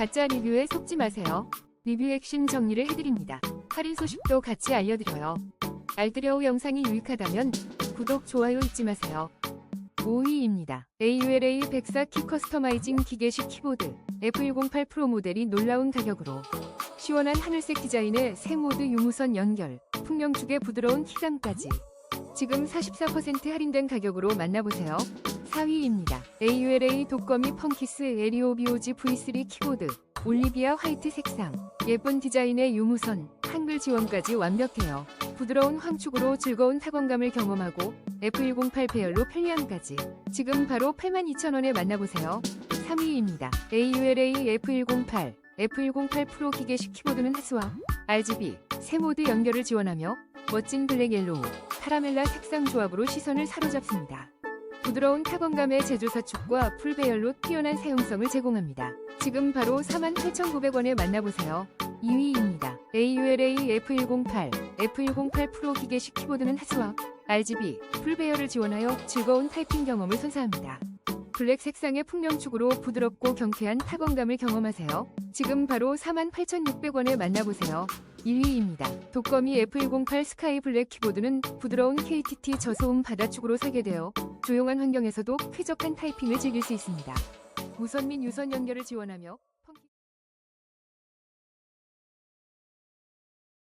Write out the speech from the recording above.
가짜 리뷰에 속지 마세요. 리뷰 핵심 정리를 해드립니다. 할인 소식도 같이 알려드려요. 알뜰여우 영상이 유익하다면 구독, 좋아요 잊지 마세요. 5위입니다. AULA 104키 커스터마이징 기계식 키보드 F108 프로 모델이 놀라운 가격으로 시원한 하늘색 디자인의 새 모드 유무선 연결, 풍명축의 부드러운 키감까지 지금 44% 할인된 가격으로 만나보세요. 4위입니다. AULA 독거미 펑키스 에리오 BOG V3 키보드 올리비아 화이트 색상 예쁜 디자인의 유무선 한글 지원까지 완벽해요. 부드러운 황축으로 즐거운 타건감을 경험하고 F108 배열로 편리함까지 지금 바로 82,000원에 만나보세요. 3위입니다. AULA F108 F108 프로 기계식 키보드는 하수와 RGB 새 모드 연결을 지원하며 멋진 블랙 옐로우 카라멜라 색상 조합으로 시선을 사로잡습니다. 부드러운 타건감의 제조사축과 풀배열로 뛰어난 사용성을 제공합니다. 지금 바로 48,900원에 만나보세요. 2위입니다. AULA F108 F108 프로 기계식 키보드는 하수와 RGB 풀배열을 지원하여 즐거운 타이핑 경험을 선사합니다. 블랙 색상의 풍명축으로 부드럽고 경쾌한 타건감을 경험하세요. 지금 바로 48,600원에 만나보세요. 1위입니다. 독거미 F108 스카이 블랙 키보드는 부드러운 KTT 저소음 바다축으로 설계되어 조용한 환경에서도 쾌적한 타이핑을 즐길 수 있습니다. 무선 및 유선 연결을 지원하며